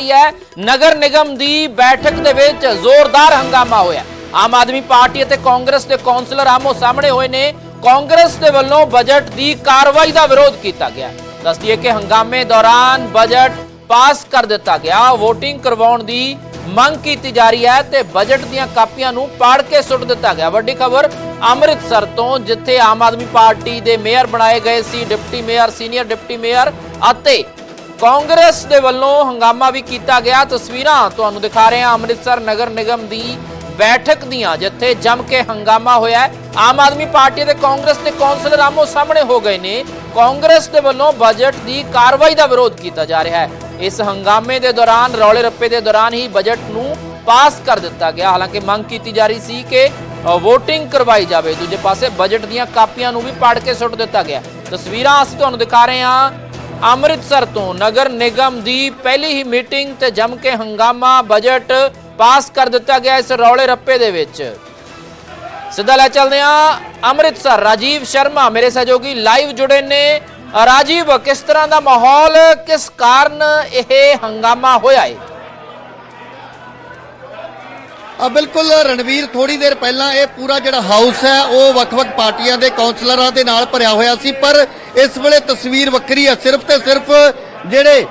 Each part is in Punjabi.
ਹੈ। ਨਗਰ ਨਿਗਮ ਦੀ ਬੈਠਕ ਦੇ ਵਿੱਚ ਜ਼ੋਰਦਾਰ ਹੰਗਾਮਾ ਹੋਇਆ। ਆਮ ਆਦਮੀ ਪਾਰਟੀ ਅਤੇ ਕਾਂਗਰਸ ਦੇ ਕੌਂਸਲਰ ਆਮੋ ਸਾਹਮਣੇ ਹੋਏ ਨੇ। ਕਾਂਗਰਸ ਦੇ ਵੱਲੋਂ ਬਜਟ ਦੀ ਕਾਰਵਾਈ ਦਾ ਵਿਰੋਧ ਕੀਤਾ ਗਿਆ। ਦੱਸ ਕਿ ਹੰਗਾਮੇ ਦੌਰਾਨ ਬਜਟ ਪਾਸ ਕਰ ਦਿੱਤਾ ਗਿਆ। VOTING ਕਰਵਾਉਣ ਦੀ ਮੰਗ ਕੀਤੀ ਜਾ ਰਹੀ ਹੈ ਤੇ ਬਜਟ ਦੀਆਂ ਕਾਪੀਆਂ ਨੂੰ ਪਾੜ ਕੇ ਸੁੱਟ ਦਿੱਤਾ ਗਿਆ। ਵੱਡੀ ਖਬਰ, ਅੰਮ੍ਰਿਤਸਰ ਤੋਂ ਜਿੱਥੇ ਆਮ ਆਦਮੀ ਪਾਰਟੀ ਦੇ ਮੇਅਰ ਬਣਾਏ ਗਏ ਸੀ, deputy mayor, senior deputy mayor ਅਤੇ ਕਾਂਗਰਸ ਦੇ ਵੱਲੋਂ ਹੰਗਾਮਾ ਵੀ ਕੀਤਾ ਗਿਆ। ਤਸਵੀਰਾਂ ਤੁਹਾਨੂੰ ਦਿਖਾ ਰਹੇ ਹਾਂ ਅੰਮ੍ਰਿਤਸਰ ਨਗਰ ਨਿਗਮ ਦੀ ਬੈਠਕ ਦੀਆਂ, ਜਿੱਥੇ ਜੰਮ ਕੇ ਹੰਗਾਮਾ ਹੋਇਆ ਹੈ। ਆਮ ਆਦਮੀ ਪਾਰਟੀ ਦੇ ਕਾਂਗਰਸ ਦੇ ਕੌਂਸਲਰ ਆਮੋ ਸਾਹਮਣੇ ਹੋ ਗਏ ਨੇ। ਕਾਂਗਰਸ ਦੇ ਵੱਲੋਂ ਬਜਟ ਦੀ ਕਾਰਵਾਈ ਦਾ ਵਿਰੋਧ ਕੀਤਾ ਜਾ ਰਿਹਾ ਹੈ। ਇਸ ਹੰਗਾਮੇ ਦੇ ਦੌਰਾਨ, ਰੌਲੇ ਰੱਪੇ ਦੇ ਦੌਰਾਨ ਹੀ ਬਜਟ ਨੂੰ ਪਾਸ ਕਰ ਦਿੱਤਾ ਗਿਆ। ਹਾਲਾਂਕਿ ਮੰਗ ਕੀਤੀ ਜਾ ਰਹੀ ਸੀ ਕਿ ਵੋਟਿੰਗ ਕਰਵਾਈ ਜਾਵੇ। ਦੂਜੇ ਪਾਸੇ ਬਜਟ ਦੀਆਂ ਕਾਪੀਆਂ ਨੂੰ ਵੀ ਪਾੜ ਕੇ ਸੁੱਟ ਦਿੱਤਾ ਗਿਆ। ਤਸਵੀਰਾਂ ਅਸੀਂ ਤੁਹਾਨੂੰ ਦਿਖਾ ਰਹੇ ਹਾਂ ਅੰਮ੍ਰਿਤਸਰ ਤੋਂ ਨਗਰ ਨਿਗਮ ਦੀ ਪਹਿਲੀ ਹੀ ਮੀਟਿੰਗ ਤੇ ਜੰਮ ਕੇ ਹੰਗਾਮਾ ਬਜਟ ਪਾਸ ਕਰ ਦਿੱਤਾ ਗਿਆ ਇਸ ਰੌਲੇ ਰੱਪੇ ਦੇ ਵਿੱਚ। ਸਿੱਧਾ ਲੈ ਚੱਲਦੇ ਹਾਂ। ਅੰਮ੍ਰਿਤਸਰ, ਰਾਜੀਵ ਸ਼ਰਮਾ ਮੇਰੇ ਸਹਿਯੋਗੀ ਲਾਈਵ ਜੁੜੇ ਨੇ। ਰਾਜੀਵ, ਕਿਸ ਤਰ੍ਹਾਂ ਦਾ ਮਾਹੌਲ, ਕਿਸ ਕਾਰਨ ਇਹ ਹੰਗਾਮਾ ਹੋਇਆ ਹੈ ਬਿਲਕੁਲ ਰਣਵੀਰ ਥੋੜੀ ਦੇਰ ਪਹਿਲਾਂ ਇਹ ਪੂਰਾ ਜਿਹੜਾ ਹਾਊਸ ਹੈ, ਉਹ ਵੱਖ-ਵੱਖ ਪਾਰਟੀਆਂ ਦੇ ਕਾਉਂਸਲਰਾਂ ਦੇ ਨਾਲ ਭਰਿਆ ਹੋਇਆ ਸੀ, ਪਰ ਇਸ ਵੇਲੇ ਤਸਵੀਰ ਵੱਖਰੀ ਹੈ। ਸਿਰਫ ਤੇ ਸਿਰਫ ਜਿਹੜੇ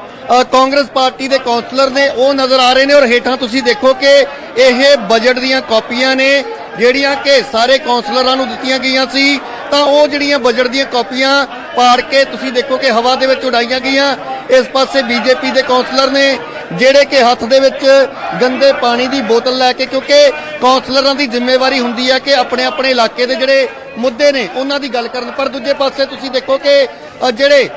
ਕਾਂਗਰਸ ਪਾਰਟੀ ਦੇ ਕਾਉਂਸਲਰ ਨੇ, ਉਹ ਨਜ਼ਰ ਆ ਰਹੇ ਨੇ, ਔਰ ਹੇਠਾਂ ਤੁਸੀਂ ਦੇਖੋ ਕਿ ਇਹ ਬਜਟ ਦੀਆਂ ਕਾਪੀਆਂ ਨੇ, ਜਿਹੜੀਆਂ ਕਿ ਸਾਰੇ ਕਾਉਂਸਲਰਾਂ ਨੂੰ ਦਿੱਤੀਆਂ ਗਈਆਂ ਸੀ, ਤਾਂ ਉਹ ਜਿਹੜੀਆਂ ਬਜਟ ਦੀਆਂ ਕਾਪੀਆਂ ਪਾੜ ਕੇ ਤੁਸੀਂ ਦੇਖੋ ਕਿ ਹਵਾ ਦੇ ਵਿੱਚ ਉਡਾਈਆਂ ਗਈਆਂ। ਇਸ ਪਾਸੇ ਬੀਜੇਪੀ ਦੇ ਕਾਉਂਸਲਰ ਨੇ ਜਿਹੜੇ ਕਿ ਹੱਥ ਦੇ ਵਿੱਚ ਗੰਦੇ ਪਾਣੀ ਦੀ ਬੋਤਲ ਲੈ ਕੇ, ਕਿਉਂਕਿ ਕਾਉਂਸਲਰਾਂ ਦੀ ਜ਼ਿੰਮੇਵਾਰੀ ਹੁੰਦੀ ਹੈ ਕਿ ਆਪਣੇ ਆਪਣੇ ਇਲਾਕੇ ਦੇ ਜਿਹੜੇ ਮੁੱਦੇ ਨੇ, ਉਹਨਾਂ ਦੀ ਗੱਲ ਕਰਨ। ਪਰ ਦੂਜੇ ਪਾਸੇ ਤੁਸੀਂ ਦੇਖੋ ਕਿ ਜਿਹੜੇ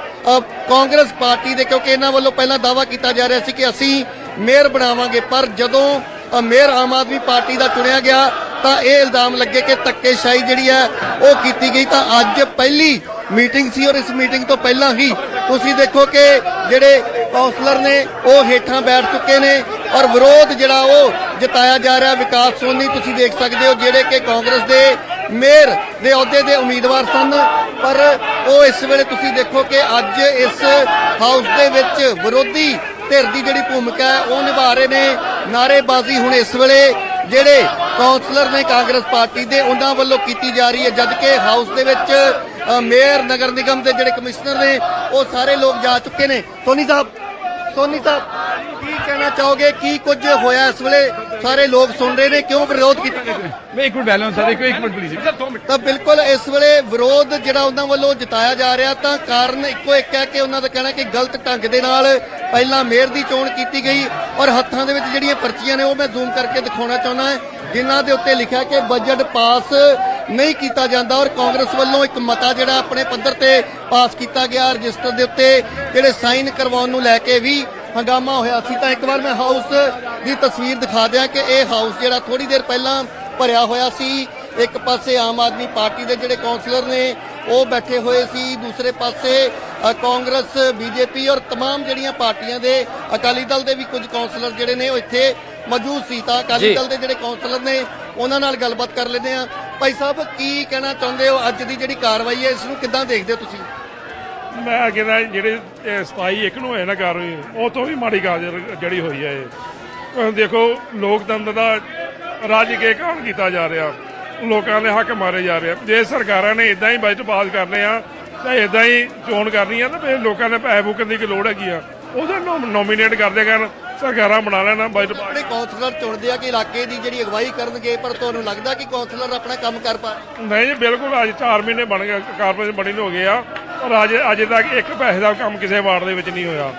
ਕਾਂਗਰਸ ਪਾਰਟੀ ਦੇ, ਕਿਉਂਕਿ ਇਹਨਾਂ ਵੱਲੋਂ ਪਹਿਲਾਂ ਦਾਵਾ ਕੀਤਾ ਜਾ ਰਿਹਾ ਸੀ ਕਿ ਅਸੀਂ ਮੇਅਰ ਬਣਾਵਾਂਗੇ, ਪਰ ਜਦੋਂ ਮੇਅਰ ਆਮ ਆਦਮੀ ਪਾਰਟੀ ਦਾ ਚੁਣਿਆ ਗਿਆ, ਤਾਂ ਇਹ ਇਲਜ਼ਾਮ ਲੱਗੇ ਕਿ ਧੱਕੇਸ਼ਾਹੀ ਜਿਹੜੀ ਹੈ, ਉਹ ਕੀਤੀ ਗਈ। ਤਾਂ ਅੱਜ ਪਹਿਲੀ ਮੀਟਿੰਗ ਸੀ ਔਰ ਇਸ ਮੀਟਿੰਗ ਤੋਂ ਪਹਿਲਾਂ ਹੀ ਤੁਸੀਂ ਦੇਖੋ ਕਿ ਜਿਹੜੇ ਕੌਂਸਲਰ ਨੇ, ਉਹ ਹੇਠਾਂ ਬੈਠ ਚੁੱਕੇ ਨੇ ਔਰ ਵਿਰੋਧ ਜਿਹੜਾ ਉਹ ਜਤਾਇਆ ਜਾ ਰਿਹਾ ਵਿਕਾਸ ਸੋਨੀ, ਤੁਸੀਂ ਦੇਖ ਸਕਦੇ ਹੋ ਜਿਹੜੇ ਕਿ ਕਾਂਗਰਸ ਦੇ ਮੇਅਰ ਦੇ ਅਹੁਦੇ ਦੇ ਉਮੀਦਵਾਰ ਸਨ। ਪਰ ਉਹ ਇਸ ਵੇਲੇ ਤੁਸੀਂ ਦੇਖੋ ਕਿ ਅੱਜ ਇਸ ਹਾਊਸ ਦੇ ਵਿੱਚ ਵਿਰੋਧੀ ਧਿਰ ਦੀ ਜਿਹੜੀ ਭੂਮਿਕਾ ਹੈ, ਉਹ ਨਿਭਾ ਰਹੇ ਨੇ। ਨਾਰੇਬਾਜ਼ੀ ਹੁਣ ਇਸ ਵੇਲੇ ਜਿਹੜੇ ਕਾਉਂਸਲਰ ਨੇ ਕਾਂਗਰਸ ਪਾਰਟੀ ਦੇ, ਉਹਨਾਂ ਵੱਲੋਂ ਕੀਤੀ ਜਾ ਰਹੀ ਹੈ। ਜਦਕਿ ਹਾਊਸ ਦੇ ਵਿੱਚ ਮੇਅਰ ਨਗਰ ਨਿਗਮ ਦੇ ਜਿਹੜੇ ਕਮਿਸ਼ਨਰ ਨੇ ਉਹ ਸਾਰੇ ਲੋਕ ਜਾ ਚੁੱਕੇ ਨੇ। ਸੋਨੀ ਸਾਹਿਬ ਸੋਨੀ ਸਾਹਿਬ ਕੀ ਕਹਿਣਾ ਚਾਹੋਗੇ? ਕੀ ਕੁਝ ਹੋਇਆ ਇਸ ਵੇਲੇ? ਸਾਰੇ ਲੋਕ ਸੁਣ ਰਹੇ ਨੇ ਕਿਉਂ ਵਿਰੋਧ ਕੀਤਾ ਗਿਆ? ਮੈਂ ਇੱਕ ਮਿੰਟ ਬੈਲੈਂਸ ਸਰ ਇੱਕ ਇੱਕ ਮਿੰਟ ਪਲੀਜ਼ ਸਰ 2 ਮਿੰਟ। ਤਾਂ ਬਿਲਕੁਲ ਇਸ ਵੇਲੇ ਵਿਰੋਧ ਜਿਹੜਾ ਉਹਨਾਂ ਵੱਲੋਂ ਜਤਾਇਆ ਜਾ ਰਿਹਾ ਤਾਂ ਕਾਰਨ ਇੱਕੋ ਇੱਕ ਹੈ ਕਿ ਉਹਨਾਂ ਦਾ ਕਹਿਣਾ ਕਿ ਗਲਤ ਢੰਗ ਦੇ ਨਾਲ ਪਹਿਲਾਂ ਮੇਅਰ ਦੀ ਚੋਣ ਕੀਤੀ ਗਈ ਔਰ ਹੱਥਾਂ ਦੇ ਵਿੱਚ ਜਿਹੜੀਆਂ ਪਰਚੀਆਂ ਨੇ ਉਹ ਮੈਂ ਜ਼ੂਮ ਕਰਕੇ ਦਿਖਾਉਣਾ ਚਾਹੁੰਦਾ ਹਾਂ। ਜਿਨ੍ਹਾਂ ਦੇ ਉੱਤੇ ਲਿਖਿਆ ਕਿ ਬਜਟ ਪਾਸ ਨਹੀਂ ਕੀਤਾ ਜਾਂਦਾ ਔਰ ਕਾਂਗਰਸ ਵੱਲੋਂ ਇੱਕ ਮਤਾ ਜਿਹੜਾ ਆਪਣੇ ਪੱਧਰ ਤੇ ਪਾਸ ਕੀਤਾ ਗਿਆ ਰਜਿਸਟਰ ਦੇ ਉੱਤੇ ਜਿਹੜੇ ਸਾਈਨ ਕਰਵਾਉਣ ਨੂੰ ਲੈ ਕੇ ਵੀ ਹੰਗਾਮਾ ਹੋਇਆ ਸੀ ਤਾਂ ਇੱਕ ਵਾਰ ਮੈਂ ਹਾਊਸ ਦੀ ਤਸਵੀਰ ਦਿਖਾ ਦਿਆਂ ਕਿ ਇਹ ਹਾਊਸ ਜਿਹੜਾ ਥੋੜੀ ਦੇਰ ਪਹਿਲਾਂ ਭਰਿਆ ਹੋਇਆ ਸੀ ਇੱਕ ਪਾਸੇ ਆਮ ਆਦਮੀ ਪਾਰਟੀ ਦੇ ਜਿਹੜੇ ਕਾਉਂਸਲਰ ਨੇ ਉਹ ਬੈਠੇ ਹੋਏ ਸੀ ਦੂਸਰੇ ਪਾਸੇ ਅ, ਕਾਂਗਰਸ ਬੀਜੇਪੀ ਔਰ तमाम ਜਿਹੜੀਆਂ ਪਾਰਟੀਆਂ ਦੇ ਅਕਾਲੀ ਦਲ ਦੇ ਵੀ ਕੁਝ ਕਾਉਂਸਲਰ ਜਿਹੜੇ ਨੇ ਉਹ ਇੱਥੇ ਮੌਜੂਦ ਸੀ ਤਾਂ ਅਕਾਲੀ ਜੀ। ਦਲ ਦੇ ਜਿਹੜੇ ਕਾਉਂਸਲਰ ਨੇ ਉਹਨਾਂ ਨਾਲ ਗੱਲਬਾਤ ਕਰ ਲੈਂਦੇ ਆ ਭਾਈ ਸਾਹਿਬ, ਕੀ ਕਹਿਣਾ ਚਾਹੁੰਦੇ ਹੋ? ਅੱਜ ਦੀ ਜਿਹੜੀ ਕਾਰਵਾਈ ਹੈ, ਇਸ ਨੂੰ ਕਿੱਦਾਂ ਦੇਖਦੇ ਹੋ ਤੁਸੀਂ? ਮੈਂ ਕਹਿੰਦਾ ਜਿਹੜੇ ਇਹ ਸਫ਼ਾਈ ਇੱਕ ਨੂੰ ਹੋਇਆ ਨਾ ਕਾਰਵਾਈ, ਉਹ ਤੋਂ ਵੀ ਮਾੜੀ ਗੱਲ ਜਿਹੜੀ ਹੋਈ ਹੈ ਇਹ। ਦੇਖੋ, ਲੋਕਤੰਤਰ ਦਾ ਰਾਜ ਕੇ ਕਾਣ ਕੀਤਾ ਜਾ ਰਿਹਾ। ਲੋਕਾਂ ਦੇ ਹੱਕ ਮਾਰੇ ਜਾ ਰਹੇ ਆ। ਜੇ ਸਰਕਾਰਾਂ ਨੇ ਇਦਾਂ ਹੀ ਬਜਟ ਪਾਸ ਕਰਨੇ ਆ, ਤਾਂ ਇਦਾਂ ਹੀ ਚੋਣ ਕਰਨੀ ਆ, ਤਾਂ ਫਿਰ ਲੋਕਾਂ ਦੇ ਪੈਸੇ ਫੂਕਣ ਦੀ ਕੀ ਲੋੜ ਹੈਗੀ ਆ। ਉਹਦੇ ਨੋਮੀਨੇਟ ਕਰਦੇ ਕਰਨ। ਸਰਕਾਰਾਂ ਬਣਾ ਲੈਣਾ ਬਜਟ ਆਪਣੇ ਕਾਉਂਸਲਰ ਚੁਣਦੇ ਆ ਕਿ ਇਲਾਕੇ ਦੀ ਜਿਹੜੀ ਅਗਵਾਈ ਕਰਨਗੇ ਪਰ ਤੁਹਾਨੂੰ ਲੱਗਦਾ ਕਿ ਕਾਉਂਸਲਰ ਆਪਣਾ ਕੰਮ ਕਰ ਪਾ ਨਹੀਂ ਜੀ ਬਿਲਕੁਲ ਅੱਜ 4 ਮਹੀਨੇ ਬਣ ਗਏ ਕਾਰਪੋਰੇਸ਼ਨ ਬਣੀ ਨੂੰ ਹੋ ਗਏ ਆ। ਪਰ ਅਜੇ ਅਜੇ ਤੱਕ ਇੱਕ ਪੈਸੇ ਦਾ ਕੰਮ ਕਿਸੇ ਵਾਰਡ ਦੇ ਵਿੱਚ ਨਹੀਂ ਹੋਇਆ।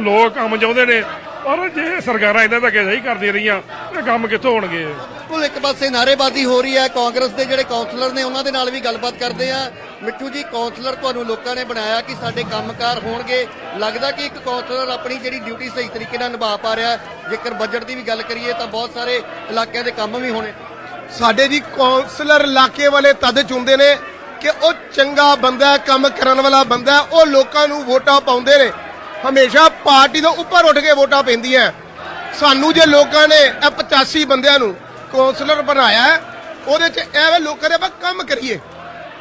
ਲੋਕ ਕੰਮ ਚਾਹੁੰਦੇ ਨੇ ਪਰ ਜੇ ਸਰਕਾਰਾਂ ਇਦਾਂ ਧੱਕੇ ਸਹੀ ਕਰਦੀਆਂ ਰਹੀਆਂ ਤੇ ਕੰਮ ਕਿੱਥੋਂ ਹੋਣਗੇ? ਬਿਲਕੁਲ ਇੱਕ ਪਾਸੇ ਨਾਰੇਬਾਜ਼ੀ ਹੋ ਰਹੀ ਹੈ। ਕਾਂਗਰਸ ਦੇ ਜਿਹੜੇ ਕਾਉਂਸਲਰ ਨੇ ਉਹਨਾਂ ਦੇ ਨਾਲ ਵੀ ਗੱਲਬਾਤ ਕਰਦੇ ਆ ਮਿੱਠੂ ਜੀ ਕਾਉਂਸਲਰ ਤੁਹਾਨੂੰ ਲੋਕਾਂ ਨੇ ਬਣਾਇਆ ਕਿ ਸਾਡੇ ਕੰਮਕਾਰ ਹੋਣਗੇ। ਲੱਗਦਾ ਕਿ ਇੱਕ ਕਾਉਂਸਲਰ ਆਪਣੀ ਜਿਹੜੀ ਡਿਊਟੀ ਸਹੀ ਤਰੀਕੇ ਨਾਲ ਨਿਭਾ ਪਾ ਰਿਹਾ। ਜੇਕਰ ਬਜਟ ਦੀ ਵੀ ਗੱਲ ਕਰੀਏ ਤਾਂ ਬਹੁਤ ਸਾਰੇ ਇਲਾਕਿਆਂ ਦੇ ਕੰਮ ਵੀ ਹੋਣੇ। ਸਾਡੇ ਜੀ ਕਾਉਂਸਲਰ ਇਲਾਕੇ ਵਾਲੇ ਤਦ ਚੁਣਦੇ ਨੇ ਕਿ ਉਹ ਚੰਗਾ ਬੰਦਾ ਹੈ, ਕੰਮ ਕਰਨ ਵਾਲਾ ਬੰਦਾ ਹੈ, ਉਹ ਲੋਕਾਂ ਨੂੰ ਵੋਟਾਂ ਪਾਉਂਦੇ ਨੇ। ਹਮੇਸ਼ਾ ਪਾਰਟੀ ਤੋਂ ਉੱਪਰ ਉੱਠ ਕੇ ਵੋਟਾਂ ਪੈਂਦੀਆਂ। ਸਾਨੂੰ ਜੇ ਲੋਕਾਂ ਨੇ ਇਹ 85 ਬੰਦਿਆਂ ਨੂੰ ਕੌਂਸਲਰ ਬਣਾਇਆ, ਉਹਦੇ ਚ ਐਵੇਂ ਲੋਕਾਂ ਦੇ ਆਪਾਂ ਕੰਮ ਕਰੀਏ।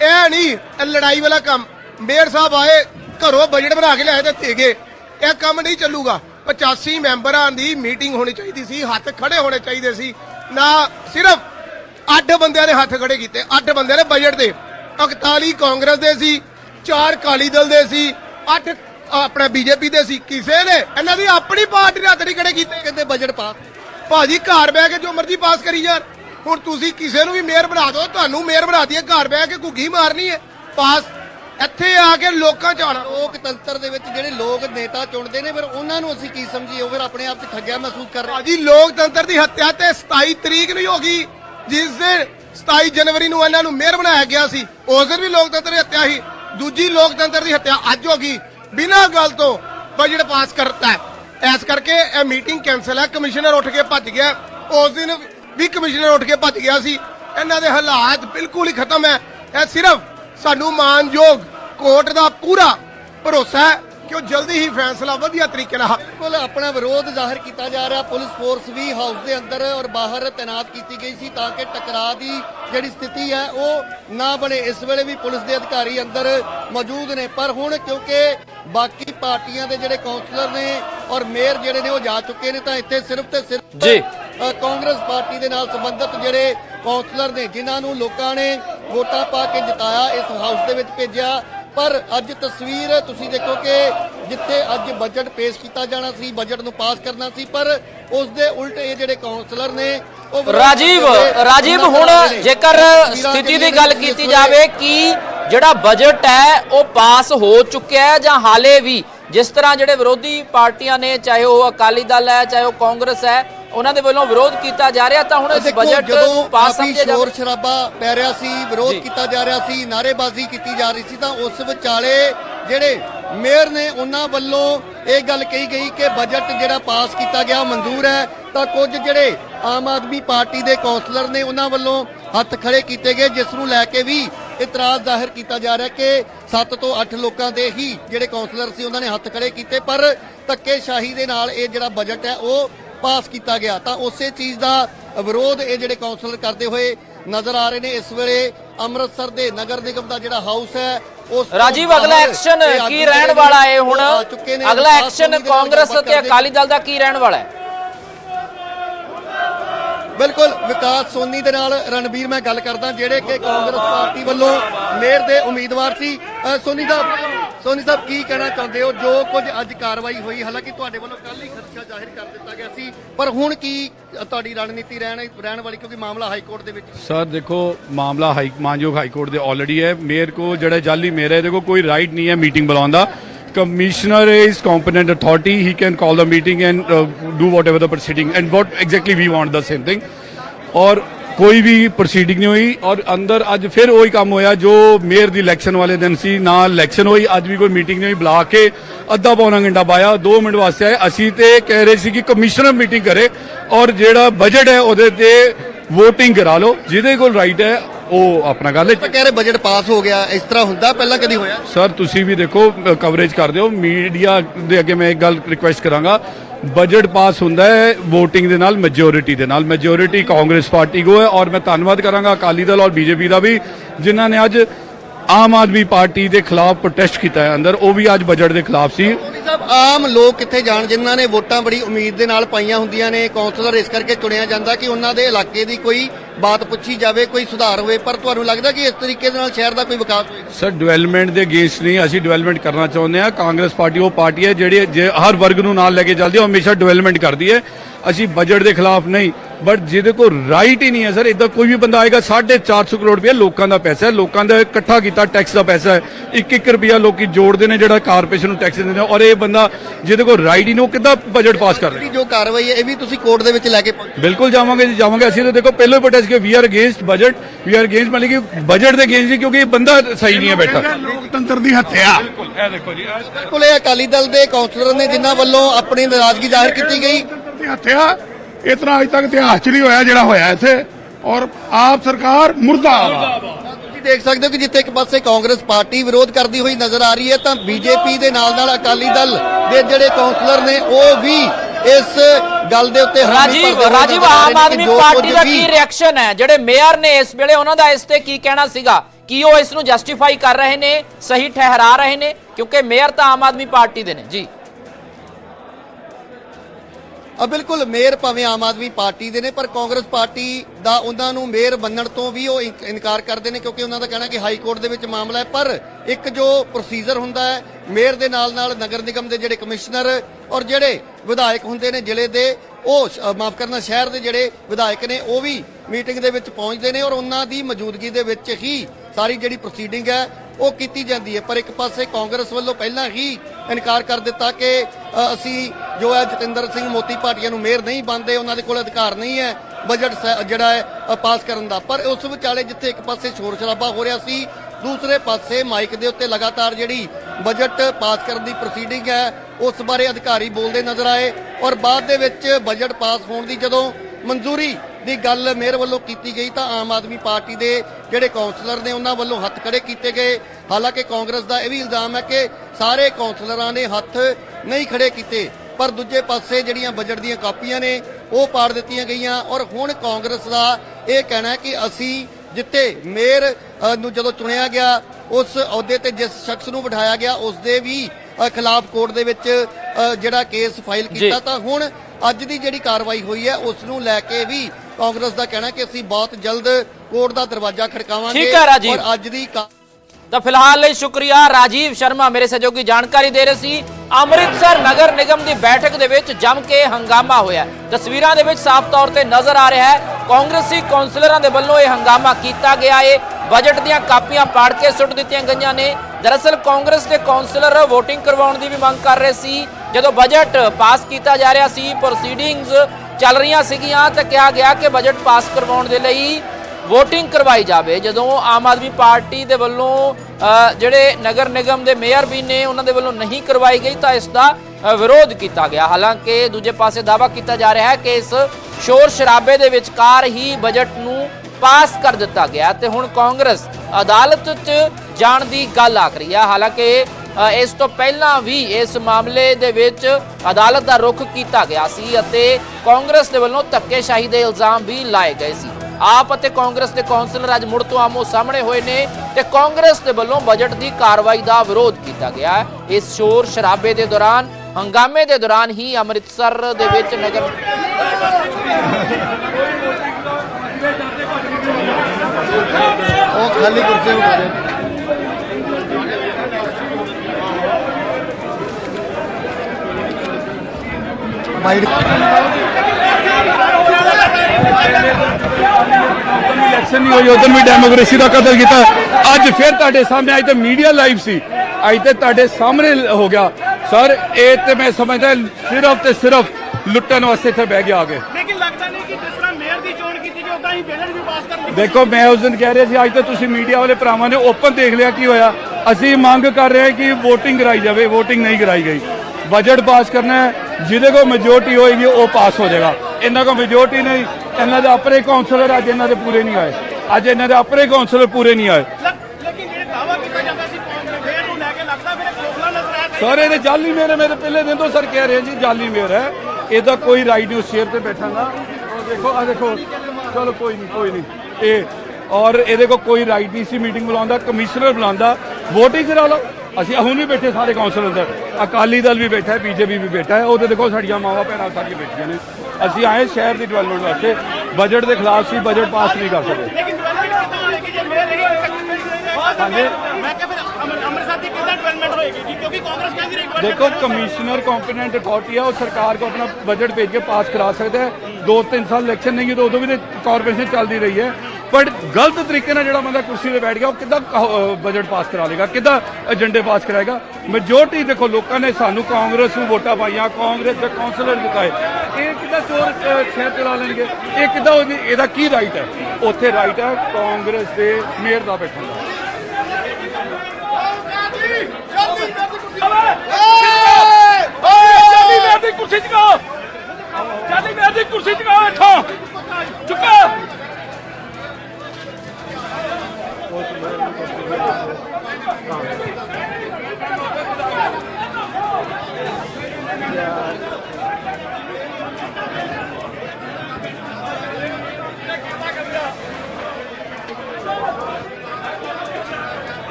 ਇਹ ਨਹੀਂ, ਇਹ ਲੜਾਈ ਵਾਲਾ ਕੰਮ। ਮੇਅਰ ਸਾਹਿਬ ਆਏ, ਘਰੋਂ ਬਜਟ ਬਣਾ ਕੇ ਲਿਆਏ ਤੇ ਦੇ ਗਏ। ਇਹ ਕੰਮ ਨਹੀਂ ਚੱਲੂਗਾ। 85 ਮੈਂਬਰਾਂ ਦੀ ਮੀਟਿੰਗ ਹੋਣੀ ਚਾਹੀਦੀ ਸੀ, ਹੱਥ ਖੜੇ ਹੋਣੇ ਚਾਹੀਦੇ ਸੀ। ਨਾ ਸਿਰਫ 8 ਬੰਦਿਆਂ ਨੇ ਹੱਥ ਖੜੇ ਕੀਤੇ 8 ਬੰਦਿਆਂ ਨੇ ਬਜਟ ਦੇ 41 ਕਾਂਗਰਸ ਦੇ ਸੀ 4 ਕਾਲੀ ਦਲ ਦੇ ਸੀ 8 ਆਪਣਾ ਬੀਜੇਪੀ ਦੇ ਸੀ ਕਿਸੇ ਨੇ। ਇਹਨਾਂ ਦੀ ਆਪਣੀ ਪਾਰਟੀ ਨੇ ਹੱਥ ਨਹੀਂ ਖੜੇ ਕੀਤੇ ਕਹਿੰਦੇ ਬਜਟ ਪਾਸ ਭਾਜੀ ਘਰ ਬਹਿ ਕੇ ਜੋ ਮਰਜ਼ੀ ਪਾਸ ਕਰੀ ਯਾਰ ਹੁਣ ਤੁਸੀਂ ਕਿਸੇ ਨੂੰ ਵੀ ਮੇਅਰ ਬਣਾ ਦਿਓ ਤੁਹਾਨੂੰ ਮੇਅਰ ਬਣਾ ਦਈਏ ਘਰ ਬਹਿ ਕੇ ਘੁੱਗੀ ਮਾਰਨੀ ਹੈ। ਪਾਸ ਇੱਥੇ ਆ ਕੇ ਲੋਕਾਂ ਚ ਆਉਣਾ। ਲੋਕਤੰਤਰ ਦੇ ਵਿੱਚ ਜਿਹੜੇ ਲੋਕ ਨੇਤਾ ਚੁਣਦੇ ਨੇ ਫਿਰ ਉਹਨਾਂ ਨੂੰ ਅਸੀਂ ਕੀ ਸਮਝੀਏ? ਉਹ ਫਿਰ ਆਪਣੇ ਆਪ 'ਚ ਠੱਗਿਆ ਮਹਿਸੂਸ ਕਰ ਰਹੇ ਭਾਜੀ ਲੋਕਤੰਤਰ ਦੀ ਹੱਤਿਆ ਤੇ 27 ਤਰੀਕ ਨੂੰ ਹੀ ਹੋ ਗਈ ਜਿਸ ਦਿਨ 27 ਜਨਵਰੀ ਨੂੰ ਇਹਨਾਂ ਨੂੰ ਮੇਅਰ ਬਣਾਇਆ ਗਿਆ ਸੀ। ਉਸ ਦਿਨ ਵੀ ਲੋਕਤੰਤਰ ਦੀ ਹੱਤਿਆ ਸੀ। ਦੂਜੀ ਲੋਕਤੰਤਰ ਦੀ ਹੱਤਿਆ ਅੱਜ ਹੋ ਗਈ। ਬਿਨਾਂ ਗੱਲ ਤੋਂ ਬਜਟ ਪਾਸ ਕਰਤਾ ਹੈ। ਇਸ ਕਰਕੇ ਇਹ ਮੀਟਿੰਗ ਕੈਨਸਲ ਹੈ। ਕਮਿਸ਼ਨਰ ਉੱਠ ਕੇ ਭੱਜ ਗਿਆ। ਉਸ ਦਿਨ ਵੀ ਕਮਿਸ਼ਨਰ ਉੱਠ ਕੇ ਭੱਜ ਗਿਆ ਸੀ। ਇਹਨਾਂ ਦੇ ਹਾਲਾਤ ਬਿਲਕੁਲ ਹੀ ਖਤਮ ਹੈ। ਇਹ ਸਿਰਫ ਸਾਨੂੰ ਮਾਨਯੋਗ ਕੋਰਟ ਦਾ ਪੂਰਾ ਭਰੋਸਾ ਹੈ। ਕਿ ਉਹ ਜਲਦੀ ਹੀ ਫੈਸਲਾ ਵਧੀਆ ਤਰੀਕੇ ਨਾਲ ਬਿਲਕੁਲ ਆਪਣਾ ਵਿਰੋਧ ਜ਼ਾਹਿਰ ਕੀਤਾ ਜਾ ਰਿਹਾ। ਪੁਲਿਸ ਫੋਰਸ ਵੀ ਹਾਊਸ ਦੇ ਅੰਦਰ ਔਰ ਬਾਹਰ ਤਾਇਨਾਤ ਕੀਤੀ ਗਈ ਸੀ ਤਾਂ ਕਿ ਟਕਰਾਅ ਦੀ ਜਿਹੜੀ ਸਥਿਤੀ ਹੈ ਉਹ ਨਾ ਬਣੇ। ਇਸ ਵੇਲੇ ਵੀ ਪੁਲਿਸ ਦੇ ਅਧਿਕਾਰੀ ਅੰਦਰ ਮੌਜੂਦ ਨੇ। ਪਰ ਹੁਣ ਕਿਉਂਕਿ ਬਾਕੀ ਪਾਰਟੀਆਂ ਦੇ ਜਿਹੜੇ ਕਾਉਂਸਲਰ ਨੇ ਔਰ ਮੇਅਰ ਜਿਹੜੇ ਨੇ ਉਹ ਜਾ ਚੁੱਕੇ ਨੇ ਤਾਂ ਇੱਥੇ ਸਿਰਫ ਤੇ ਸਿਰਫ ਜੀ। ਕਾਂਗਰਸ ਪਾਰਟੀ ਦੇ ਨਾਲ ਸੰਬੰਧਿਤ ਜਿਹੜੇ ਕਾਉਂਸਲਰ ਨੇ ਜਿਨ੍ਹਾਂ ਨੂੰ ਲੋਕਾਂ ਨੇ ਵੋਟਾਂ ਪਾ ਕੇ ਜਿਤਾਇਆ ਇਸ ਹਾਊਸ ਦੇ ਵਿੱਚ ਭੇਜਿਆ। ਪਰ ਅੱਜ ਤਸਵੀਰ ਤੁਸੀਂ ਦੇਖੋ ਕਿ ਜਿੱਥੇ ਅੱਜ ਬਜਟ ਪੇਸ਼ ਕੀਤਾ ਜਾਣਾ ਸੀ ਬਜਟ ਨੂੰ ਪਾਸ ਕਰਨਾ ਸੀ ਪਰ ਉਸ ਦੇ ਉਲਟ ਇਹ ਜਿਹੜੇ ਕਾਉਂਸਲਰ ਨੇ ਉਹ ਰਾਜੀਵ ਰਾਜੀਵ ਹੁਣ। ਜੇਕਰ ਸਥਿਤੀ ਦੀ ਗੱਲ ਕੀਤੀ ਜਾਵੇ ਕਿ ਜਿਹੜਾ ਬਜਟ ਹੈ ਉਹ ਪਾਸ ਹੋ ਚੁੱਕਿਆ ਹੈ ਜਾਂ ਹਾਲੇ ਵੀ ਜਿਸ ਤਰ੍ਹਾਂ ਜਿਹੜੇ ਵਿਰੋਧੀ ਪਾਰਟੀਆਂ ਨੇ ਚਾਹੇ ਉਹ ਅਕਾਲੀ ਦਲ ਹੈ ਚਾਹੇ ਉਹ ਕਾਂਗਰਸ ਹੈ ਉਹਨਾਂ ਦੇ ਵੱਲੋਂ ਵਿਰੋਧ ਕੀਤਾ ਜਾ ਰਿਹਾ ਤਾਂ ਹੁਣ ਇਸ ਬਜਟ ਜਦੋਂ ਪਾਸ ਸਮਝਿਆ ਸ਼ੋਰ ਜਾਵੇ ਸ਼ਰਾਬਾ ਪੈ ਰਿਹਾ ਸੀ ਵਿਰੋਧ ਜੀ। ਕੀਤਾ ਜਾ ਰਿਹਾ ਸੀ ਨਾਰੇਬਾਜ਼ੀ ਕੀਤੀ ਜਾ ਰਹੀ ਸੀ ਤਾਂ ਉਸ ਵਿਚਾਲੇ ਜਿਹੜੇ ਮੇਅਰ ਨੇ ਉਹਨਾਂ ਵੱਲੋਂ ਇਹ ਗੱਲ ਕਹੀ ਗਈ ਕਿ ਬਜਟ ਜਿਹੜਾ ਪਾਸ ਕੀਤਾ ਗਿਆ ਮਨਜ਼ੂਰ ਹੈ ਤਾਂ ਕੁਝ ਜਿਹੜੇ ਆਮ ਆਦਮੀ ਪਾਰਟੀ ਦੇ ਕੌਂਸਲਰ ਨੇ ਉਹਨਾਂ ਵੱਲੋਂ ਹੱਥ ਖੜੇ ਕੀਤੇ ਗਏ ਜਿਸ ਨੂੰ ਲੈ ਕੇ ਵੀ ਇਤਰਾਜ਼ ਜ਼ਾਹਿਰ ਕੀਤਾ ਜਾ ਰਿਹਾ ਕਿ 7 ਤੋਂ 8 ਲੋਕਾਂ ਦੇ ਹੀ ਜਿਹੜੇ ਕੌਂਸਲਰ ਸੀ ਉਹਨਾਂ ਨੇ ਹੱਥ ਖੜੇ ਕੀਤੇ ਪਰ ਧੱਕੇਸ਼ਾਹੀ ਦੇ ਨਾਲ ਇਹ ਜਿਹੜਾ ਬਜਟ ਹੈ ਉਹ ਪਾਸ ਕੀਤਾ ਗਿਆ ਤਾਂ ਉਸੇ ਚੀਜ਼ ਦਾ ਵਿਰੋਧ ਇਹ ਜਿਹੜੇ ਕਾਉਂਸਲਰ ਕਰਦੇ ਹੋਏ ਨਜ਼ਰ ਆ ਰਹੇ ਨੇ। ਇਸ ਵੇਲੇ ਅੰਮ੍ਰਿਤਸਰ ਦੇ ਨਗਰ ਨਿਗਮ ਦਾ ਜਿਹੜਾ ਹਾਊਸ ਹੈ ਉਸ ਤੋਂ ਰਾਜੀਵ ਅਗਲਾ ਐਕਸ਼ਨ ਕੀ ਰਹਿਣ ਵਾਲਾ ਹੈ ਹੁਣ। ਅਗਲਾ ਐਕਸ਼ਨ ਤੇ ਕਾਂਗਰਸ ਕਰਦੇ ਅਕਾਲੀ ਦਲ ਦਾ ਕੀ ਰਹਿਣ ਵਾਲਾ ਹੈ? ਬਿਲਕੁਲ, ਵਿਕਾਸ ਸੋਨੀ ਦੇ ਨਾਲ ਰਣਬੀਰ, ਮੈਂ ਗੱਲ ਕਰਦਾ, ਜਿਹੜੇ ਕਿ ਕਾਂਗਰਸ ਪਾਰਟੀ ਵੱਲੋਂ ਮੇਅਰ ਦੇ ਉਮੀਦਵਾਰ ਸੀ। ਸੋਨੀ ਸਾਹਿਬ ਸੋਨੀ ਸਾਹਿਬ, ਕੀ ਕਹਿਣਾ ਚਾਹੁੰਦੇ ਹੋ? ਜੋ ਕੁਝ ਅੱਜ ਕਾਰਵਾਈ ਹੋਈ, ਹਾਲਾਂਕਿ ਤੁਹਾਡੇ ਵੱਲੋਂ ਕੱਲ ਹੀ ਖਰਚਾ ਜ਼ਾਹਿਰ ਕਰ ਦਿੱਤਾ ਗਿਆ ਸੀ, ਪਰ ਹੁਣ ਕੀ ਤੁਹਾਡੀ ਰਣਨੀਤੀ ਰਹਿਣ ਰਹਿਣ ਵਾਲੀ? ਕਿਉਂਕਿ ਮਾਮਲਾ ਹਾਈ ਕੋਰਟ ਦੇ ਵਿੱਚ ਸਰ, ਦੇਖੋ, ਮਾਮਲਾ ਹਾਈ, ਮਾਨਯੋਗ ਹਾਈ ਕੋਰਟ ਦੇ ਆਲਰੇਡੀ ਹੈ। ਮੇਅਰ ਕੋ, ਜਿਹੜਾ ਜਾਲੀ ਮੇਅਰ ਹੈ, ਦੇਖੋ, ਕੋਈ ਰਾਈਟ ਨਹੀਂ ਹੈ ਮੀਟਿੰਗ ਬੁਲਾਉਣ ਦਾ। Commissioner is competent authority he can call the meeting and do what the proceeding and what exactly we want the same thing ਔਰ ਕੋਈ ਵੀ ਪ੍ਰੋਸੀਡਿੰਗ ਨਹੀਂ ਹੋਈ ਔਰ ਅੰਦਰ ਅੱਜ ਫਿਰ ਉਹੀ ਕੰਮ ਹੋਇਆ ਜੋ ਮੇਅਰ ਦੀ ਇਲੈਕਸ਼ਨ ਵਾਲੇ ਦਿਨ ਸੀ ਨਾ ਇਲੈਕਸ਼ਨ ਹੋਈ ਅੱਜ ਵੀ ਕੋਈ ਮੀਟਿੰਗ ਨਹੀਂ ਹੋਈ ਬੁਲਾ ਕੇ ਅੱਧਾ ਪੌਣਾ ਘੰਟਾ ਪਾਇਆ 2 ਮਿੰਟ ਵਾਸਤੇ ਆਏ ਅਸੀਂ ਤੇ ਕਹਿ ਰਹੇ ਸੀ ਕਿ ਕਮਿਸ਼ਨਰ ਮੀਟਿੰਗ ਕਰੇ ਔਰ ਜਿਹੜਾ ਬਜਟ ਹੈ ਉਹਦੇ ਤੇ VOTING ਕਰਾ ਲਓ ਜਿਹਦੇ ਕੋਲ ਰਾਈਟ ਹੈ ਉਹ ਆਪਣਾ ਕਰ ਲੈ ਤਾਂ ਕਹਿ ਰਹੇ ਬਜਟ ਪਾਸ ਹੋ ਗਿਆ ਇਸ ਤਰ੍ਹਾਂ ਹੁੰਦਾ ਪਹਿਲਾਂ ਕਦੀ ਹੋਇਆ? ਸਰ ਤੁਸੀਂ ਵੀ ਦੇਖੋ ਕਵਰੇਜ ਕਰਦੇ ਹੋ ਮੀਡੀਆ ਦੇ ਅੱਗੇ ਮੈਂ ਇੱਕ ਗੱਲ ਰਿਕੁਐਸਟ ਕਰਾਂਗਾ। ਬਜਟ ਪਾਸ ਹੁੰਦਾ ਹੈ VOTING ਦੇ ਨਾਲ ਮੈਜੋਰਿਟੀ ਦੇ ਨਾਲ। ਮੈਜੋਰਿਟੀ ਕਾਂਗਰਸ ਪਾਰਟੀ ਕੋ ਹੈ ਔਰ ਮੈਂ ਧੰਨਵਾਦ ਕਰਾਂਗਾ ਅਕਾਲੀ ਦਲ ਔਰ ਬੀਜੇਪੀ ਦਾ ਵੀ ਜਿਨ੍ਹਾਂ ਨੇ ਅੱਜ ਆਮ ਆਦਮੀ ਪਾਰਟੀ ਦੇ ਖਿਲਾਫ ਪ੍ਰੋਟੈਸਟ ਕੀਤਾ ਹੈ ਅੰਦਰ ਉਹ ਵੀ ਅੱਜ ਬਜਟ ਦੇ ਖਿਲਾਫ ਸੀ। ਸਾਹਿਬ ਆਮ ਲੋਕ ਕਿੱਥੇ ਜਾਣ ਜਿਨ੍ਹਾਂ ਨੇ ਵੋਟਾਂ ਬੜੀ ਉਮੀਦ ਦੇ ਨਾਲ ਪਾਈਆਂ ਹੁੰਦੀਆਂ ਨੇ ਕਾਉਂਸਲਰ ਇਸ ਕਰਕੇ ਚੁਣਿਆ ਜਾਂਦਾ ਕਿ ਉਹਨਾਂ ਦੇ ਇਲਾਕੇ ਦੀ ਕੋਈ ਬਾਤ ਪੁੱਛੀ ਜਾਵੇ ਕੋਈ ਸੁਧਾਰ ਹੋਵੇ ਪਰ ਤੁਹਾਨੂੰ ਲੱਗਦਾ ਕਿ ਇਸ ਤਰੀਕੇ ਦੇ ਨਾਲ ਸ਼ਹਿਰ ਦਾ ਕੋਈ ਵਿਕਾਸ ਹੋਏਗਾ ਸਰ ਡਿਵੈਲਪਮੈਂਟ ਦੇ ਅਗੇਂਸਟ ਨਹੀਂ ਅਸੀਂ ਡਿਵੈਲਪਮੈਂਟ ਕਰਨਾ ਚਾਹੁੰਦੇ ਹਾਂ। ਕਾਂਗਰਸ ਪਾਰਟੀ ਉਹ ਪਾਰਟੀ ਹੈ ਜਿਹੜੀ ਹਰ ਵਰਗ ਨੂੰ ਨਾਲ ਲੈ ਕੇ ਚੱਲਦੀ ਹੈ ਉਹ ਹਮੇਸ਼ਾ ਡਿਵੈਲਪਮੈਂਟ ਕਰਦੀ ਹੈ। ਅਸੀਂ ਬਜਟ ਦੇ ਖਿਲਾਫ ਨਹੀਂ ਬਟ ਜਿਹਦੇ ਕੋਲ ਰਾਈਟ ਹੀ ਨਹੀਂ ਹੈ ਸਰ ਇਦਾਂ ਕੋਈ ਵੀ ਬੰਦਾ ਆਏਗਾ 450 ਕਰੋੜ ਰੁਪਏ ਲੋਕਾਂ ਦਾ ਪੈਸਾ ਹੈ ਲੋਕਾਂ ਦਾ ਇਕੱਠਾ ਕੀਤਾ ਟੈਕਸ ਦਾ ਪੈਸਾ ਹੈ 1-1 ਰੁਪਿਆ ਲੋਕੀ ਜੋੜਦੇ ਨੇ ਜਿਹੜਾ ਕਾਰਪੋਰੇਸ਼ਨ ਨੂੰ ਟੈਕਸ ਦਿੰਦੇ ਨੇ ਔਰ ਇਹ ਬੰਦਾ ਜਿਹਦੇ ਕੋਲ ਰਾਈਟ ਹੀ ਨਹੀਂ ਉਹ ਕਿੱਦਾਂ ਬਜਟ ਪਾਸ ਕਰ ਰਿਹਾ? ਜੋ ਕਾਰਵਾਈ ਹੈ ਇਹ ਵੀ ਤੁਸੀਂ ਕੋਰਟ ਦੇ ਵਿੱਚ ਲੈ ਕੇ ਪਹੁੰਚੋ। ਬਿਲਕੁਲ ਜਾਵਾਂਗੇ ਜੀ ਜਾਵਾਂਗੇ। ਅਸੀਂ ਤਾਂ ਦੇਖੋ ਪਹਿਲਾਂ ਹੀ ਪ੍ਰੋਟੈਸਟ ਕਿ we are against budget we are against ਮਤਲਬ ਕਿ ਬਜਟ ਦੇ ਅਗੇਂਸਟ ਕਿਉਂਕਿ ਇਹ ਬੰਦਾ ਸਹੀ ਨਹੀਂ ਹੈ ਬੈਠਾ। ਲੋਕਤੰਤਰ ਦੀ ਹੱਤਿਆ। ਇਹ ਦੇਖੋ ਜੀ ਬਿਲਕੁਲ ਇਹ ਅਕਾਲੀ ਦਲ ਦੇ ਕਾਉਂਸਲਰ ਨੇ ਜਿਨ੍ਹਾਂ ਵੱਲੋਂ ਆਪਣੀ ਨਾਰਾਜ਼ਗੀ ਜ਼ਾਹਿਰ ਕੀਤੀ ਗਈ। ਦੀ ਹੱਤਿਆ ਇਤਨਾ ਅਜ ਤੱਕ ਇਤਿਹਾਸ ਚ ਨਹੀਂ ਹੋਇਆ ਜਿਹੜਾ ਹੋਇਆ ਇੱਥੇ। ਔਰ ਆਪ ਸਰਕਾਰ ਮੁਰਦਾਬਾਦ। ਤੁਸੀਂ ਦੇਖ ਸਕਦੇ ਹੋ ਕਿ ਜਿੱਥੇ ਇੱਕ ਪਾਸੇ ਕਾਂਗਰਸ ਪਾਰਟੀ ਵਿਰੋਧ ਕਰਦੀ ਹੋਈ ਨਜ਼ਰ ਆ ਰਹੀ ਹੈ ਤਾਂ ਬੀਜੇਪੀ ਦੇ ਨਾਲ ਨਾਲ ਅਕਾਲੀ ਦਲ ਦੇ ਜਿਹੜੇ ਕਾਉਂਸਲਰ ਨੇ ਉਹ ਵੀ ਇਸ ਗੱਲ ਦੇ ਉੱਤੇ ਰਾਜੀਵ ਰਾਜੀਵ ਆਮ ਆਦਮੀ ਪਾਰਟੀ ਦਾ ਕੀ ਰਿਐਕਸ਼ਨ ਹੈ? ਜਿਹੜੇ ਮੇਅਰ ਨੇ ਇਸ ਵੇਲੇ ਉਹਨਾਂ ਦਾ ਇਸ ਤੇ ਕੀ ਕਹਿਣਾ ਸੀਗਾ? ਕੀ ਉਹ ਇਸ ਨੂੰ ਜਸਟੀਫਾਈ ਕਰ ਰਹੇ ਨੇ ਸਹੀ ਠਹਿਰਾ ਰਹੇ ਨੇ? ਕਿਉਂਕਿ ਮੇਅਰ ਤਾਂ ਆਮ ਆਦਮੀ ਪਾਰਟੀ ਦੇ ਨੇ। ਜੀ। ਆ ਬਿਲਕੁਲ, ਮੇਅਰ ਭਾਵੇਂ ਆਮ ਆਦਮੀ ਪਾਰਟੀ ਦੇ ਨੇ, ਪਰ ਕਾਂਗਰਸ ਪਾਰਟੀ ਦਾ ਉਹਨਾਂ ਨੂੰ ਮੇਅਰ ਬੰਨਣ ਤੋਂ ਵੀ ਉਹ ਇਨ- ਇਨਕਾਰ ਕਰਦੇ ਨੇ, ਕਿਉਂਕਿ ਉਹਨਾਂ ਦਾ ਕਹਿਣਾ ਕਿ ਹਾਈ ਕੋਰਟ ਦੇ ਵਿੱਚ ਮਾਮਲਾ ਹੈ। ਪਰ ਇੱਕ ਜੋ ਪ੍ਰੋਸੀਜਰ ਹੁੰਦਾ ਹੈ, ਮੇਅਰ ਦੇ ਨਾਲ ਨਾਲ ਨਗਰ ਨਿਗਮ ਦੇ ਜਿਹੜੇ ਕਮਿਸ਼ਨਰ ਔਰ ਜਿਹੜੇ ਵਿਧਾਇਕ ਹੁੰਦੇ ਨੇ ਜ਼ਿਲ੍ਹੇ ਦੇ, ਉਹ ਮਾਫ ਕਰਨਾ, ਸ਼ਹਿਰ ਦੇ ਜਿਹੜੇ ਵਿਧਾਇਕ ਨੇ, ਉਹ ਵੀ ਮੀਟਿੰਗ ਦੇ ਵਿੱਚ ਪਹੁੰਚਦੇ ਨੇ ਔਰ ਉਹਨਾਂ ਦੀ ਮੌਜੂਦਗੀ ਦੇ ਵਿੱਚ ਹੀ ਸਾਰੀ ਜਿਹੜੀ ਪ੍ਰੋਸੀਡਿੰਗ ਹੈ ਉਹ ਕੀਤੀ ਜਾਂਦੀ ਹੈ। ਪਰ ਇੱਕ ਪਾਸੇ ਕਾਂਗਰਸ ਵੱਲੋਂ ਪਹਿਲਾਂ ਹੀ ਇਨਕਾਰ ਕਰ ਦਿੱਤਾ ਕਿ ਅਸੀਂ ਜੋ ਹੈ ਜਤਿੰਦਰ ਸਿੰਘ ਮੋਤੀ ਭਾਟੀਆ ਨੂੰ ਮੇਅਰ ਨਹੀਂ ਬੰਦੇ ਉਹਨਾਂ ਦੇ ਕੋਲ ਅਧਿਕਾਰ ਨਹੀਂ ਹੈ, ਬਜਟ ਸ- ਜਿਹੜਾ ਹੈ ਪਾਸ ਕਰਨ ਦਾ। ਪਰ ਉਸ ਵਿਚਾਲੇ ਜਿੱਥੇ ਇੱਕ ਪਾਸੇ ਸ਼ੋਰ ਸ਼ਰਾਬਾ ਹੋ ਰਿਹਾ ਸੀ, ਦੂਸਰੇ ਪਾਸੇ ਮਾਈਕ ਦੇ ਉੱਤੇ ਲਗਾਤਾਰ ਜਿਹੜੀ ਬਜਟ ਪਾਸ ਕਰਨ ਦੀ ਪ੍ਰੋਸੀਡਿੰਗ ਹੈ, ਉਸ ਬਾਰੇ ਅਧਿਕਾਰੀ ਬੋਲਦੇ ਨਜ਼ਰ ਆਏ ਔਰ ਬਾਅਦ ਦੇ ਵਿੱਚ ਬਜਟ ਪਾਸ ਹੋਣ ਦੀ ਜਦੋਂ ਮਨਜ਼ੂਰੀ ਦੀ ਗੱਲ ਮੇਅਰ ਵੱਲੋਂ ਕੀਤੀ ਗਈ ਤਾਂ ਆਮ ਆਦਮੀ ਪਾਰਟੀ ਦੇ ਜਿਹੜੇ ਕਾਉਂਸਲਰ ਨੇ ਉਹਨਾਂ ਵੱਲੋਂ ਹੱਥ ਖੜੇ ਕੀਤੇ ਗਏ ਹਾਲਾਂਕਿ ਕਾਂਗਰਸ ਦਾ ਇਹ ਵੀ ਇਲਜ਼ਾਮ ਹੈ ਕਿ ਸਾਰੇ ਕਾਉਂਸਲਰਾਂ ਨੇ ਹੱਥ ਨਹੀਂ ਖੜੇ ਕੀਤੇ ਪਰ ਦੂਜੇ ਪਾਸੇ ਜਿਹੜੀਆਂ ਬਜਟ ਦੀਆਂ ਕਾਪੀਆਂ ਨੇ ਉਹ ਪਾੜ ਦਿੱਤੀਆਂ ਗਈਆਂ ਔਰ ਹੁਣ ਕਾਂਗਰਸ ਦਾ ਇਹ ਕਹਿਣਾ ਕਿ ਅਸੀਂ ਜਿੱਥੇ ਮੇਅਰ ਨੂੰ ਜਦੋਂ ਚੁਣਿਆ ਗਿਆ ਉਸ ਅਹੁਦੇ ਤੇ ਜਿਸ ਸ਼ਖਸ ਨੂੰ ਬਿਠਾਇਆ ਗਿਆ ਉਸ ਦੇ ਵੀ ਖਿਲਾਫ ਕੋਰਟ ਦੇ ਵਿੱਚ ਜਿਹੜਾ ਕੇਸ ਫਾਈਲ। ਕੀਤਾ ਤਾਂ ਹੁਣ ਅੱਜ ਦੀ ਜਿਹੜੀ ਕਾਰਵਾਈ ਹੋਈ ਹੈ ਉਸ ਨੂੰ ਲੈ ਕੇ ਵੀ ਕਾਂਗਰਸ ਦਾ ਕਹਿਣਾ ਕਿ ਅਸੀਂ ਬਹੁਤ ਜਲਦ ਕੋਰਟ ਦਾ ਦਰਵਾਜ਼ਾ ਖੜਕਾਵਾਂਗੇ ਠੀਕ ਹੈ, ਰਾਜੀਵ। ਔਰ ਅੱਜ ਦੀ ਕਾ- ਤਾਂ ਫਿਲਹਾਲ ਲਈ ਸ਼ੁਕਰੀਆ ਰਾਜੀਵ ਸ਼ਰਮਾ ਮੇਰੇ ਸਹਿਯੋਗੀ ਜਾਣਕਾਰੀ ਦੇ ਰਹੇ ਸੀ। ਅੰਮ੍ਰਿਤਸਰ ਨਗਰ ਨਿਗਮ ਦੀ ਬੈਠਕ ਦੇ ਵਿੱਚ ਜੰਮ ਕੇ ਹੰਗਾਮਾ ਹੋਇਆ। ਤਸਵੀਰਾਂ ਦੇ ਵਿੱਚ ਸਾਫ਼ ਤੌਰ ਤੇ ਨਜ਼ਰ ਆ ਰਿਹਾ ਹੈ ਕਾਂਗਰਸੀ ਕੌਂਸਲਰਾਂ ਦੇ ਵੱਲੋਂ ਇਹ ਹੰਗਾਮਾ ਕੀਤਾ ਗਿਆ ਏ। ਬਜਟ ਦੀਆਂ ਕਾਪੀਆਂ ਪਾੜ ਕੇ ਸੁੱਟ ਦਿੱਤੀਆਂ ਗਈਆਂ ਨੇ। ਦਰਅਸਲ ਕਾਂਗਰਸ ਦੇ ਕੌਂਸਲਰ VOTING ਕਰਵਾਉਣ ਦੀ ਵੀ ਮੰਗ ਕਰ ਰਹੇ ਸੀ। ਜਦੋਂ ਬਜਟ ਪਾਸ ਕੀਤਾ ਜਾ ਰਿਹਾ ਸੀ ਪ੍ਰੋਸੀਡਿੰਗਸ ਚੱਲ ਰਹੀਆਂ ਸੀਗੀਆਂ ਤਾਂ ਕਿਹਾ ਗਿਆ ਕਿ ਬਜਟ ਪਾਸ ਕਰਵਾਉਣ ਦੇ ਲਈ VOTING ਕਰਵਾਈ ਜਾਵੇ। ਜਦੋਂ ਆਮ ਆਦਮੀ ਪਾਰਟੀ ਦੇ ਵੱਲੋਂ ਜਿਹੜੇ ਨਗਰ ਨਿਗਮ ਦੇ ਮੇਅਰ ਵੀ ਨੇ, ਉਹਨਾਂ ਦੇ ਵੱਲੋਂ ਨਹੀਂ ਕਰਵਾਈ ਗਈ ਤਾਂ ਇਸ ਦਾ ਵਿਰੋਧ ਕੀਤਾ ਗਿਆ। ਹਾਲਾਂਕਿ ਦੂਜੇ ਪਾਸੇ ਦਾਅਵਾ ਕੀਤਾ ਜਾ ਰਿਹਾ ਹੈ ਕਿ ਇਸ ਸ਼ੋਰ ਸ਼ਰਾਬੇ ਦੇ ਵਿਚਕਾਰ ਹੀ ਬਜਟ ਨੂੰ ਪਾਸ ਕਰ ਦਿੱਤਾ ਗਿਆ ਤੇ ਹੁਣ ਕਾਂਗਰਸ ਅਦਾਲਤ 'ਚ ਜਾਣ ਦੀ ਗੱਲ ਆਖ ਰਹੀ ਹੈ। ਹਾਲਾਂਕਿ ਇਸ ਤੋਂ ਪਹਿਲਾਂ ਵੀ ਇਸ ਮਾਮਲੇ ਦੇ ਵਿੱਚ ਅਦਾਲਤ ਦਾ ਰੁਖ ਕੀਤਾ ਗਿਆ ਸੀ ਅਤੇ ਕਾਂਗਰਸ ਦੇ ਵੱਲੋਂ ਧੱਕੇਸ਼ਾਹੀ ਦੇ ਇਲਜ਼ਾਮ ਵੀ ਲਾਏ ਗਏ ਸੀ। ਆਪ ਅਤੇ ਕਾਂਗਰਸ ਦੇ ਕੌਂਸਲਰ ਅੱਜ ਮੁੜ ਤੋਂ ਆਮੋ ਸਾਹਮਣੇ ਹੋਏ ਨੇ ਤੇ ਕਾਂਗਰਸ ਦੇ ਵੱਲੋਂ ਬਜਟ ਦੀ ਕਾਰਵਾਈ ਦਾ ਵਿਰੋਧ ਕੀਤਾ ਗਿਆ। ਇਸ ਸ਼ੋਰ ਸ਼ਰਾਬੇ ਦੇ ਦੌਰਾਨ, ਹੰਗਾਮੇ ਦੇ ਦੌਰਾਨ ਹੀ ਅੰਮ੍ਰਿਤਸਰ ਦੇ ਵਿੱਚ ਨਗਰ ਉਹ ਖਾਲੀ ਕੁਰਸੀ ਉਠਾ ਦੇ ਮਾਈਕ ਇਲੈਕਸ਼ਨ ਨਹੀਂ ਹੋਈ ਉਦੋਂ ਵੀ ਡੈਮੋਕ੍ਰੇਸੀ ਦਾ ਕਤਲ ਕੀਤਾ। ਅੱਜ ਫਿਰ ਤੁਹਾਡੇ ਸਾਹਮਣੇ ਅੱਜ ਤੇ ਮੀਡੀਆ ਲਾਈਵ ਸੀ। ਅੱਜ ਤੇ ਤੁਹਾਡੇ ਸਾਹਮਣੇ ਹੋ ਗਿਆ। ਸਰ ਇਹ ਤੇ ਮੈਂ ਸਮਝਦਾ ਸਿਰਫ ਤੇ ਸਿਰਫ ਲੁੱਟਣ ਵਾਸਤੇ ਇੱਥੇ ਬਹਿ ਗਿਆ ਆ ਕੇ। ਲੇਕਿਨ ਲੱਗਦਾ ਨਹੀਂ ਕਿ ਜਿਸ ਤਰ੍ਹਾਂ ਮੇਅਰ ਦੀ ਚੋਣ ਕੀਤੀ ਗਈ ਉਦਾਂ ਹੀ ਬੈਲਟ ਵੀ ਪਾਸ ਕਰਨ ਦੀ ਦੇਖੋ ਮੈਂ ਉਸ ਦਿਨ ਕਹਿ ਰਿਹਾ ਸੀ ਅੱਜ ਤੇ ਤੁਸੀਂ ਮੀਡੀਆ ਵਾਲੇ ਭਰਾਵਾਂ ਨੇ ਓਪਨ ਦੇਖ ਲਿਆ ਕੀ ਹੋਇਆ। ਅਸੀਂ ਮੰਗ ਕਰ ਰਹੇ ਹਾਂ ਕਿ VOTING ਕਰਾਈ ਜਾਵੇ VOTING ਨਹੀਂ ਕਰਾਈ ਗਈ। ਬਜਟ ਪਾਸ ਕਰਨਾ ਹੈ ਜਿਹਦੇ ਕੋਲ ਮੈਜੋਰਟੀ ਹੋਏਗੀ ਉਹ ਪਾਸ ਹੋ ਜਾਏਗਾ। ਇਹਨਾਂ ਕੋਲ ਮੈਜੋਰਟੀ ਨਹੀਂ ਇਹਨਾਂ ਦੇ ਆਪਣੇ ਕਾਉਂਸਲਰ ਅੱਜ ਇਹਨਾਂ ਦੇ ਪੂਰੇ ਨਹੀਂ ਆਏ। ਅੱਜ ਇਹਨਾਂ ਦੇ ਆਪਣੇ ਕਾਉਂਸਲਰ ਪੂਰੇ ਨਹੀਂ ਆਏ। ਨੂੰ ਕੇ ਸਰ ਇਹਦੇ ਜਾਲੀ ਮੇਰੇ ਮੇਰੇ ਪਹਿਲੇ ਦਿਨ ਤੋਂ ਸਰ ਕਹਿ ਰਹੇ ਜੀ ਜਾਲੀ ਮੇਰ ਹੈ। ਇਹਦਾ ਕੋਈ ਰਾਈਟ ਨਹੀਂ ਉਸ ਚੇਅਰ ਤੇ ਦਾ ਉਹ ਦੇਖੋ ਆ ਦੇਖੋ। ਚਲੋ ਕੋਈ ਨਹੀਂ ਕੋਈ ਨਹੀਂ। ਇਹ ਔਰ ਇਹਦੇ ਕੋਲ ਕੋਈ ਰਾਈਟ ਨਹੀਂ ਸੀ ਮੀਟਿੰਗ ਬੁਲਾਉਂਦਾ ਕਮਿਸ਼ਨਰ ਬੁਲਾਉਂਦਾ। VOTING ਕਰਾ ਲਓ। ਅਸੀਂ ਹੁਣ ਵੀ ਬੈਠੇ ਸਾਰੇ ਕੌਂਸਲ ਅੰਦਰ ਅਕਾਲੀ ਦਲ ਵੀ ਬੈਠਾ ਹੈ ਬੀਜੇਪੀ ਵੀ ਬੈਠਾ ਹੈ ਉਹਦੇ ਦੇਖੋ ਸਾਡੀਆਂ ਮਾਵਾਂ ਭੈਣਾਂ ਸਾਰੀਆਂ ਬੈਠੀਆਂ ਨੇ ਅਸੀਂ ਆਏ ਸ਼ਹਿਰ ਦੀ ਡਿਵੈਲਪਮੈਂਟ ਵਾਸਤੇ ਬਜਟ ਦੇ ਖਿਲਾਫ ਸੀ ਬਜਟ ਪਾਸ ਨਹੀਂ ਕਰ ਸਕੇ ਲੇਕਿਨ ਡਿਵੈਲਪਮੈਂਟ ਕਿੱਦਾਂ ਹੋਏਗੀ ਜੇ ਮੇਅਰ ਨਹੀਂ ਹਾਂਜੀ। ਮੈਂ ਕਿਹਾ ਫਿਰ ਅੰਮ੍ਰਿ- ਅੰਮ੍ਰਿਤਸਰ ਦੀ ਕਿੱਦਾਂ ਡਿਵੈਲਪਮੈਂਟ ਹੋਏਗੀ ਜੀ ਕਿਉਂਕਿ ਕਾਂਗਰਸ ਕਹਿੰਦੀ ਰਹੀ development ਦੇਖੋ ਕਮਿਸ਼ਨਰ ਕੰਪੀਟੈਂਟ ਅਥਾਰਟੀ ਹੈ ਉਹ ਸਰਕਾਰ को अपना बजट भेज के पास करा सकता है दो तीन साल इलेक्शन नहीं है तो उदों भी ਕਾਰਪੋਰੇਸ਼ਨ ਚੱਲਦੀ ਰਹੀ ਹੈ ਬਟ ਗਲਤ ਤਰੀਕੇ ਨਾਲ ਜਿਹੜਾ ਬੰਦਾ ਕੁਰਸੀ ਤੇ ਬੈਠ ਗਿਆ ਉਹ ਕਿੱਦਾਂ ਬਜਟ ਪਾਸ ਕਰਾ ਲੇਗਾ? ਕਿੱਦਾਂ ਏਜੰਡੇ ਪਾਸ ਕਰਾਏਗਾ? ਮੈਜੋਰਟੀ ਦੇਖੋ ਲੋਕਾਂ ਨੇ ਸਾਨੂੰ ਕਾਂਗਰਸ ਨੂੰ ਵੋਟਾਂ ਪਾਈਆਂ ਕਾਂਗਰਸ ਦੇ ਕਾਉਂਸਲਰ ਜਿਤਾਏ। ਇਹ ਕਿੱਦਾਂ ਚੋਰ ਅ, ਚਲਾ ਲੈਣਗੇ? ਇਹ ਕਿੱਦਾਂ ਇਹਦਾ ਕੀ ਰਾਈਟ ਹੈ? ਉੱਥੇ ਰਾਈਟ ਹੈ ਕਾਂਗਰਸ ਦੇ ਮੇਅਰ ਦਾ ਬੈਠਣ ਦਾ। ਚਾਲੀ ਮੇਅਰ ਕੁਰਸੀ ਚੁਕਾ ਚਾਲੀ ਮੇਅਰ ਕੁਰਸੀ ਚੁਕਾ ਇੱਥੋਂ। ਚੁੱਕਾ।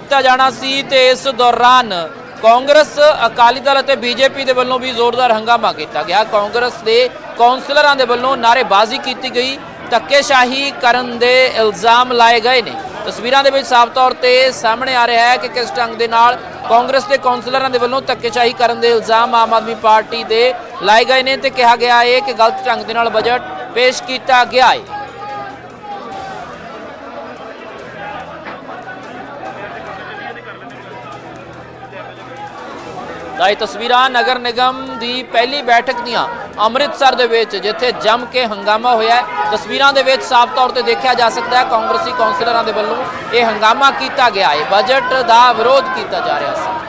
ਕੀਤਾ ਜਾਣਾ ਸੀ ਤੇ ਇਸ ਦੌਰਾਨ ਕਾਂਗਰਸ, ਅਕਾਲੀ ਦਲ ਅਤੇ ਬੀਜੇਪੀ ਦੇ ਵੱਲੋਂ ਵੀ ਜ਼ੋਰਦਾਰ ਹੰਗਾਮਾ ਕੀਤਾ ਗਿਆ। ਕਾਂਗਰਸ ਦੇ ਕੌਂਸਲਰਾਂ ਦੇ ਵੱਲੋਂ ਨਾਅਰੇਬਾਜ਼ੀ ਕੀਤੀ ਗਈ। ਧੱਕੇਸ਼ਾਹੀ ਕਰਨ ਦੇ ਇਲਜ਼ਾਮ ਲਾਏ ਗਏ ਨੇ। ਤਸਵੀਰਾਂ ਦੇ ਵਿੱਚ ਸਾਫ਼ ਤੌਰ ਤੇ ਸਾਹਮਣੇ ਆ ਰਿਹਾ ਹੈ ਕਿ ਕਿਸ ਢੰਗ ਦੇ ਨਾਲ ਕਾਂਗਰਸ ਦੇ ਕੌਂਸਲਰਾਂ ਦੇ ਵੱਲੋਂ ਧੱਕੇਸ਼ਾਹੀ ਕਰਨ ਦੇ ਇਲਜ਼ਾਮ ਆਮ ਆਦਮੀ ਪਾਰਟੀ ਦੇ ਲਾਏ ਗਏ ਨੇ ਤੇ ਕਿਹਾ ਗਿਆ ਹੈ ਕਿ ਗਲਤ ਢੰਗ ਦੇ ਨਾਲ ਬਜਟ ਪੇਸ਼ ਕੀਤਾ ਗਿਆ ਹੈ। ਤਾਂ ਇਹ ਤਸਵੀਰਾਂ ਨਗਰ ਨਿਗਮ ਦੀ ਪਹਿਲੀ ਬੈਠਕ ਦੀਆਂ ਅੰਮ੍ਰਿਤਸਰ ਦੇ ਵਿੱਚ, ਜਿੱਥੇ ਜੰਮ ਕੇ ਹੰਗਾਮਾ ਹੋਇਆ ਤਸਵੀਰਾਂ ਦੇ ਵਿੱਚ ਸਾਫ਼ ਤੌਰ ਤੇ ਦੇਖਿਆ ਜਾ ਸਕਦਾ ਹੈ, ਕਾਂਗਰਸੀ ਕੌਂਸਲਰਾਂ ਦੇ ਵੱਲੋਂ ਇਹ ਹੰਗਾਮਾ ਕੀਤਾ ਗਿਆ ਹੈ। ਬਜਟ ਦਾ ਵਿਰੋਧ ਕੀਤਾ ਜਾ ਰਿਹਾ ਸੀ।